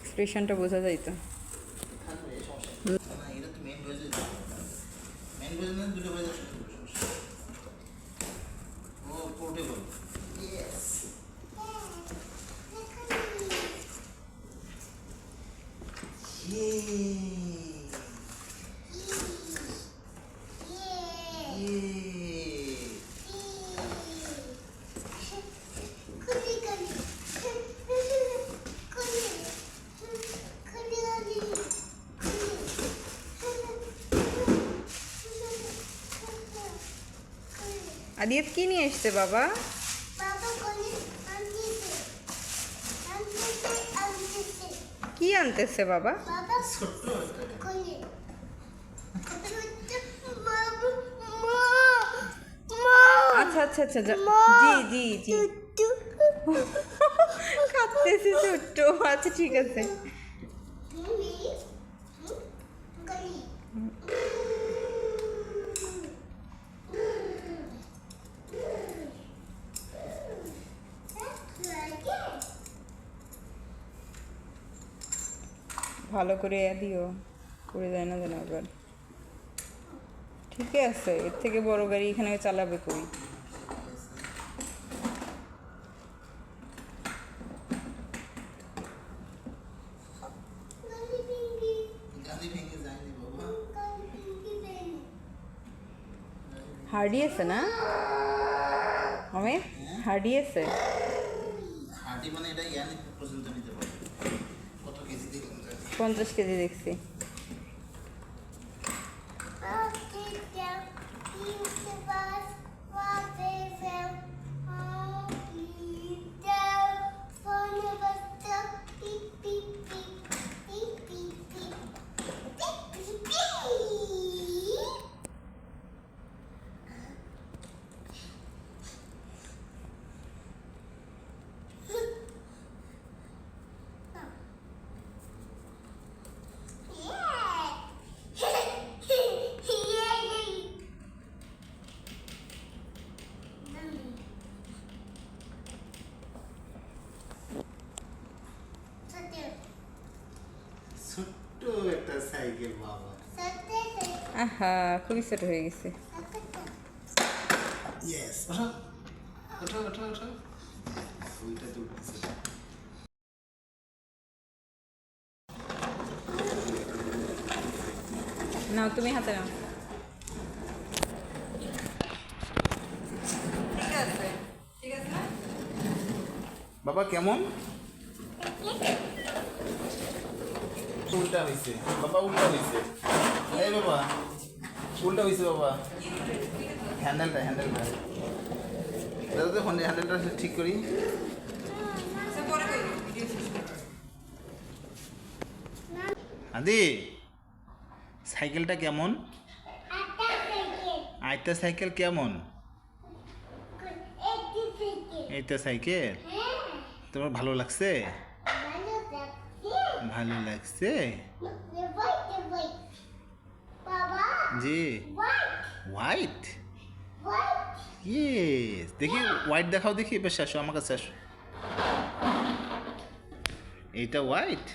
এক্সপ্রেশনটা বোঝা যাইতো থাকবে সমস্যা নেই। না, এটা তো main আদিয়াত কি নিয়ে এসছে বাবা? কি আনতেছে বাবা ছোট্ট একটা আচ্ছা আচ্ছা আচ্ছা। জি জি জি। কাঁদতেছে ছোট্ট আচ্ছা ঠিক আছে। ভালো করে দিও। করে যায় না যেন আবার। ঠিক আছে। এর থেকে বড় গাড়ি এখানে চালাবে কই গাড়ি ভেঙে যায়নি বাবা হার্ডি আছে না? অমিত হার্ডি আছে। মানে এটা ইয়ান পর্যন্ত নিতে পারবে কত কেজি দেখলাম পঞ্চাশ কেজি দেখছি। ছোট্ট সাইকেল বাবা আহা খুবই ছোট হয়ে গেছে। ইয়েস ওঠো ওঠো ওঠো। ওইটা তো উঠতেছে। নাও তুমি হাতে নাও। ঠিক আছে ঠিক আছে বাবা কেমন? উল্টা হয়েছে বাবা উল্টা হয়েছে এই বাবা উল্টা হয়েছে বাবা। হ্যান্ডেলটা হ্যান্ডেলটা। দাদা তো হ্যান্ডেলটা ঠিক করি। আদি সাইকেলটা কেমন? আইতা সাইকেল কেমন? এইটা সাইকেল। তোমার ভালো লাগছে? ভালো লাগছে? জি। হোয়াইট ইয়েস দেখি হোয়াইট দেখাও দেখি, এবার শেষ, আমার কাছে এটা এইটা হোয়াইট